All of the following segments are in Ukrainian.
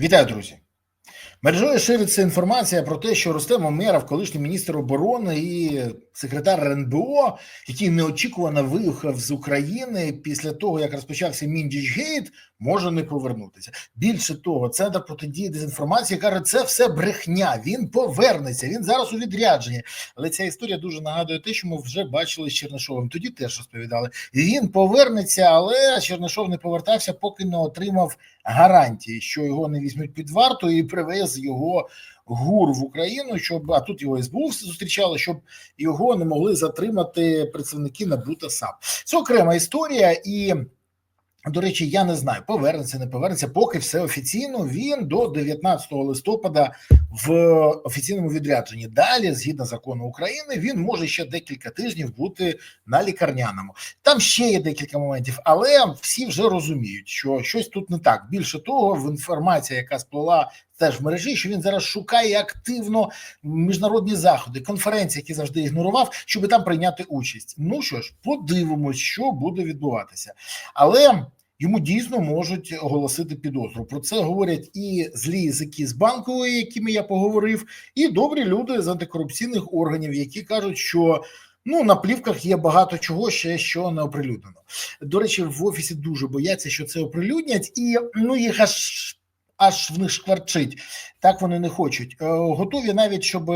Вітаю, друзі. Мережою шириться інформація про те, що Рустем Омеров, колишній міністр оборони і секретар РНБО, який неочікувано виїхав з України після того, як розпочався Міндічгейт, може не повернутися. Більше того, центр протидії дезінформації каже, це все брехня. Він повернеться. Він зараз у відрядженні. Але ця історія дуже нагадує те, що ми вже бачили з Чернишовим. Тоді теж розповідали. Він повернеться, але Чернишов не повертався, поки не отримав гарантії, що його не візьмуть під варту і привез його гур в Україну, щоб а тут його СБУ зустрічали, щоб його не могли затримати представники набута САП. Це окрема історія і. До речі, я не знаю, повернеться, не повернеться, поки все офіційно. Він до 19 листопада в офіційному відрядженні. Далі, згідно закону України, він може ще декілька тижнів бути на лікарняному. Там ще є декілька моментів, але всі вже розуміють, що щось тут не так. Більше того, в інформація, яка сплила теж в мережі, що він зараз шукає активно міжнародні заходи, конференції, які завжди ігнорував, щоб там прийняти участь. Ну що ж, подивимось, що буде відбуватися, але. Йому дійсно можуть оголосити підозру. Про це говорять і злі язики з банкової, якими я поговорив, і добрі люди з антикорупційних органів, які кажуть, що ну на плівках є багато чого ще що не оприлюднено. До речі, в офісі дуже бояться, що це оприлюднять, і ну їх аж аж в них шкварчить. Так вони не хочуть. Е, готові навіть щоб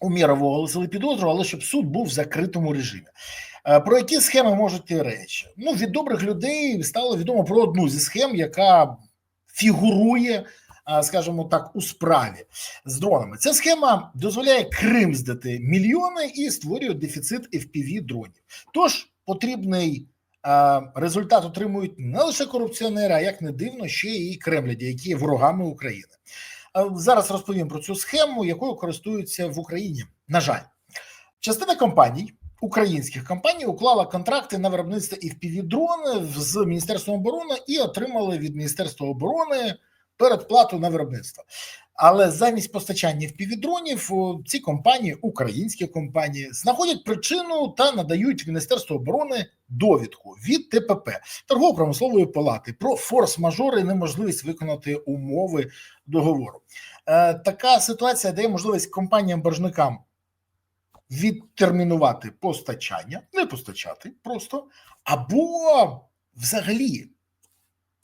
Умірово оголосили підозру, але щоб суд був в закритому режимі. Про які схеми можуть ті речі? Ну від добрих людей стало відомо про одну зі схем, яка фігурує, скажімо так, у справі з дронами. Ця схема дозволяє Крим здати мільйони і створює дефіцит fpv дронів. Тож потрібний результат отримують не лише корупціонери, а як не дивно, ще і кремляді, які є ворогами України. Зараз розповім про цю схему, якою користуються в Україні. На жаль, частина компаній українських компаній уклала контракти на виробництво fpv дрони з Міністерством оборони і отримали від Міністерства оборони передплату на виробництво. Але замість постачання fpv дронів ці компанії, українські компанії, знаходять причину та надають Міністерству оборони довідку від ТПП торгово-промислової палати про форс-мажори і неможливість виконати умови договору. Е, Така ситуація дає можливість компаніям-боржникам відтермінувати постачання, не постачати просто, або взагалі.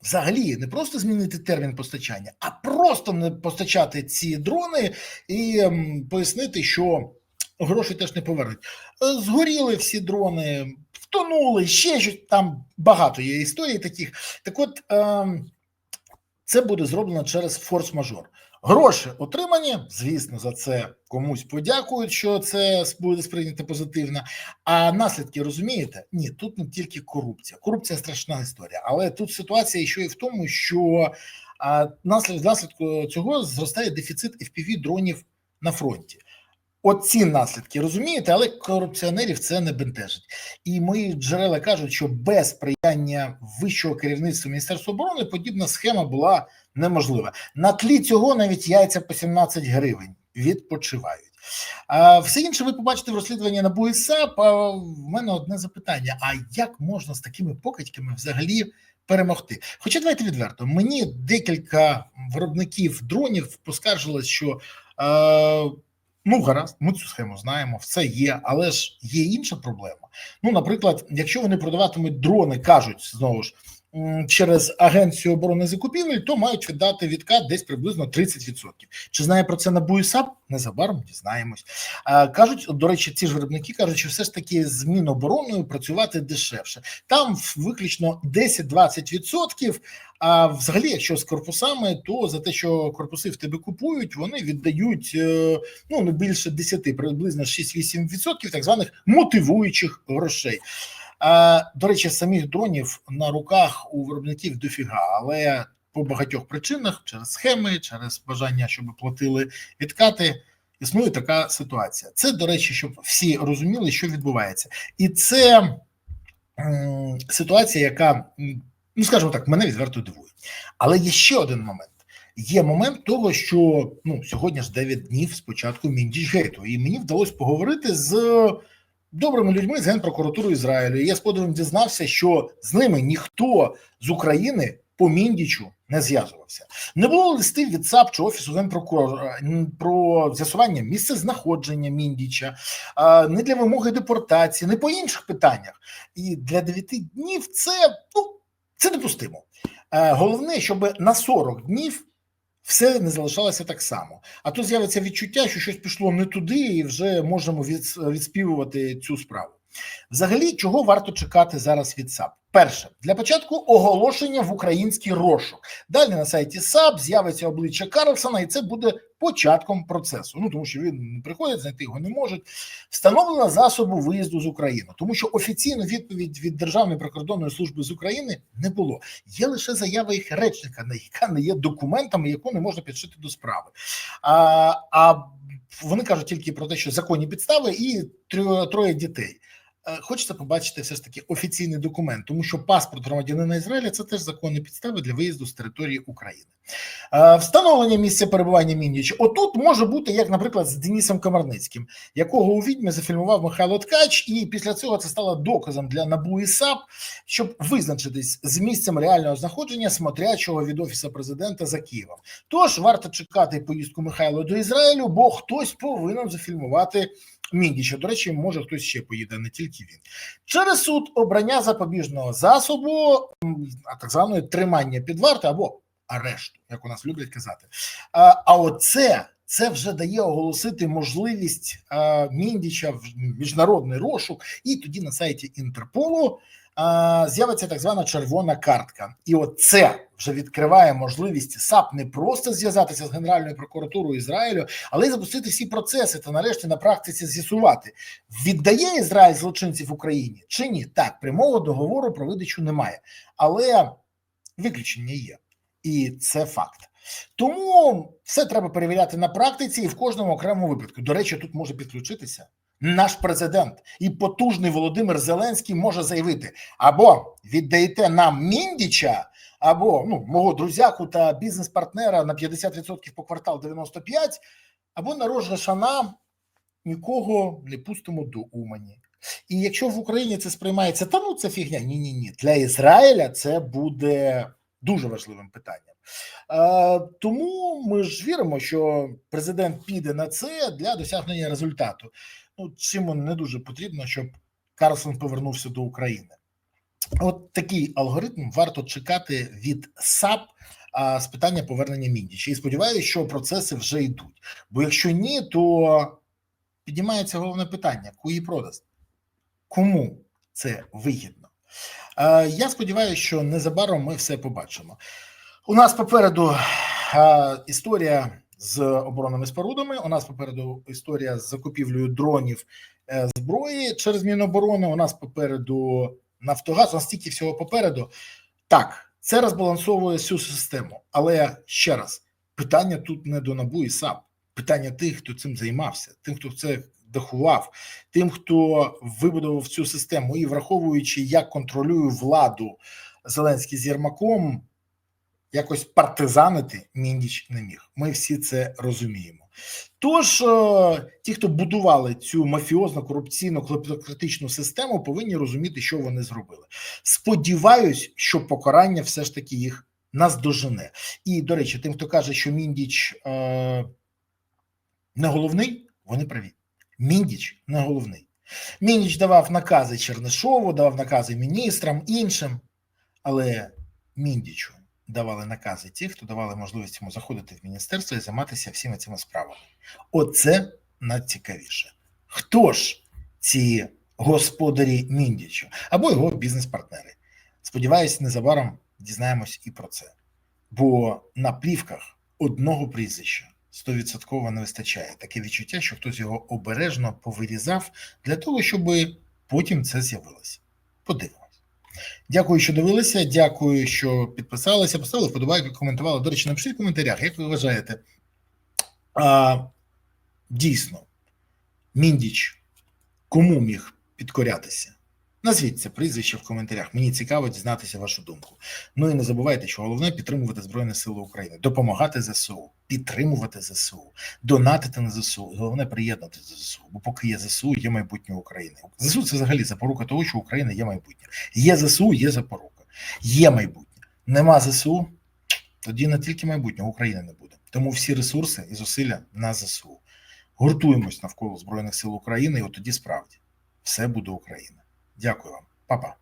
Взагалі не просто змінити термін постачання, а просто не постачати ці дрони і ем, пояснити, що гроші теж не повернуть. Е, згоріли всі дрони, втонули, ще щось там багато є історій таких. Так, от ем, це буде зроблено через форс-мажор. Гроші отримані, звісно, за це комусь подякують, що це буде сприйнято позитивно. А наслідки розумієте? Ні, тут не тільки корупція. Корупція страшна історія, але тут ситуація ще й в тому, що а, наслідку цього зростає дефіцит fpv дронів на фронті. Оці наслідки розумієте, але корупціонерів це не бентежить. І мої джерела кажуть, що без сприяння вищого керівництва Міністерства оборони подібна схема була неможлива. На тлі цього навіть яйця по 17 гривень відпочивають. А все інше ви побачите в розслідуванні на БУСАП. А в мене одне запитання: а як можна з такими покидьками взагалі перемогти? Хоча давайте відверто, мені декілька виробників дронів поскаржилось, що. Е, Ну, гаразд, ми цю схему знаємо, все є, але ж є інша проблема. Ну, наприклад, якщо вони продаватимуть дрони, кажуть знову ж через агенцію оборони закупівель, то мають віддати відкат десь приблизно 30%. Чи знає про це НАБУ і САП? Незабаром дізнаємось. А, Кажуть, до речі, ці ж виробники кажуть, що все ж таки з Мінобороною працювати дешевше. Там виключно 10-20%. А взагалі, якщо з корпусами, то за те, що корпуси в тебе купують, вони віддають е, ну не більше 10, приблизно 6-8% так званих мотивуючих грошей. До речі, самих дронів на руках у виробників дофіга, але по багатьох причинах через схеми, через бажання, щоб платили відкати. Існує така ситуація. Це, до речі, щоб всі розуміли, що відбувається, і це ситуація, яка ну скажімо так, мене відверто дивує. Але є ще один момент. Є момент того, що ну сьогодні ж 9 днів з початку Міндічгейту, і мені вдалося поговорити з добрими людьми з генпрокуратури Ізраїлю. І я з подивом дізнався, що з ними ніхто з України по Міндічу не зв'язувався. Не було листів від САП чи офісу генпрокурора про з'ясування місця знаходження Міндіча, не для вимоги депортації, не по інших питаннях. І для 9 днів це ну це допустимо. Е, Головне, щоб на 40 днів все не залишалося так само. А то з'явиться відчуття, що щось пішло не туди, і вже можемо від, відспівувати цю справу. Взагалі, чого варто чекати зараз від САП? Перше, для початку оголошення в український розшук. Далі на сайті САП з'явиться обличчя Карлсона, і це буде початком процесу. Ну тому що він не приходить, знайти його не можуть. Встановлено засобу виїзду з України, тому що офіційну відповідь від Державної прикордонної служби з України не було. Є лише заява їх речника, яка не є документами, яку не можна підшити до справи. А, а вони кажуть тільки про те, що законні підстави і троє дітей. Е, Хочеться побачити все ж таки офіційний документ, тому що паспорт громадянина Ізраїля це теж законні підстави для виїзду з території України. Е, Встановлення місця перебування Міндіча. Отут може бути, як, наприклад, з Денисом Комарницьким, якого у відьмі зафільмував Михайло Ткач, і після цього це стало доказом для НАБУ і САП, щоб визначитись з місцем реального знаходження смотрячого від офісу президента за Києвом. Тож варто чекати поїздку Михайла до Ізраїлю, бо хтось повинен зафільмувати Міндіча. До речі, може хтось ще поїде, не тільки він. Через суд обрання запобіжного засобу, а так званої тримання під вартою або арешту, як у нас люблять казати. А, а оце це вже дає оголосити можливість Міндіча в міжнародний розшук, і тоді на сайті Інтерполу з'явиться так звана червона картка. І от це вже відкриває можливість САП не просто зв'язатися з Генеральною прокуратурою Ізраїлю, але й запустити всі процеси та нарешті на практиці з'ясувати, віддає Ізраїль злочинців Україні чи ні. Так, прямого договору про видачу немає, але виключення є, і це факт. Тому все треба перевіряти на практиці і в кожному окремому випадку. До речі, тут може підключитися наш президент і потужний Володимир Зеленський може заявити: або віддаєте нам міндіча, або ну мого друзяку та бізнес-партнера на 50% по квартал 95, або на Гашана нікого не пустимо до Умані. І якщо в Україні це сприймається, та ну це фігня. Ні, ні, ні. Для Ізраїля це буде дуже важливим питанням. Е, тому ми ж віримо, що президент піде на це для досягнення результату. Ну, чим не дуже потрібно, щоб Карлсон повернувся до України. От такий алгоритм варто чекати від САП з питання повернення Міндіча. І сподіваюся, що процеси вже йдуть. Бо якщо ні, то піднімається головне питання: куї продасть? Кому це вигідно? Е, я сподіваюся, що незабаром ми все побачимо. У нас попереду е, історія з оборонними спорудами. У нас попереду історія з закупівлею дронів е, зброї через Міноборони. У нас попереду Нафтогаз. У нас стільки всього попереду. Так, це розбалансовує всю систему. Але ще раз, питання тут не до НАБУ і САП, питання тих, хто цим займався, тим, хто це дахував, тим, хто вибудував цю систему, і враховуючи, як контролює владу Зеленський з Єрмаком, якось партизанити Міндіч не міг. Ми всі це розуміємо. Тож, е, ті, хто будували цю мафіозно корупційну клептократичну систему, повинні розуміти, що вони зробили. Сподіваюсь, що покарання все ж таки їх наздожене. І, до речі, тим, хто каже, що Міндіч е, не головний, вони праві. Міндіч не головний. Міндіч давав накази Чернишову, давав накази міністрам, іншим, але Міндічу давали накази ті, хто давали можливість йому заходити в міністерство і займатися всіма цими справами. Оце найцікавіше. Хто ж ці господарі Міндічу або його бізнес-партнери? Сподіваюсь, незабаром дізнаємось і про це. Бо на плівках одного прізвища стовідсотково не вистачає. Таке відчуття, що хтось його обережно повирізав для того, щоб потім це з'явилося. Подивимось. Дякую, що дивилися. Дякую, що підписалися, поставили вподобайку, коментували. До речі, напишіть в коментарях, як ви вважаєте, а, дійсно, Міндіч кому міг підкорятися? Назвіть це прізвище в коментарях. Мені цікаво дізнатися вашу думку. Ну і не забувайте, що головне підтримувати Збройні Сили України, допомагати ЗСУ, підтримувати ЗСУ, донатити на ЗСУ. Головне приєднати до ЗСУ. Бо поки є ЗСУ, є майбутнє України. ЗСУ це взагалі запорука того, що Україна є майбутнє. Є ЗСУ, є запорука, є майбутнє. Нема ЗСУ, тоді не тільки майбутнього України не буде. Тому всі ресурси і зусилля на ЗСУ. Гуртуємось навколо Збройних сил України, і от тоді справді все буде Україна. Дякую вам, Па-па.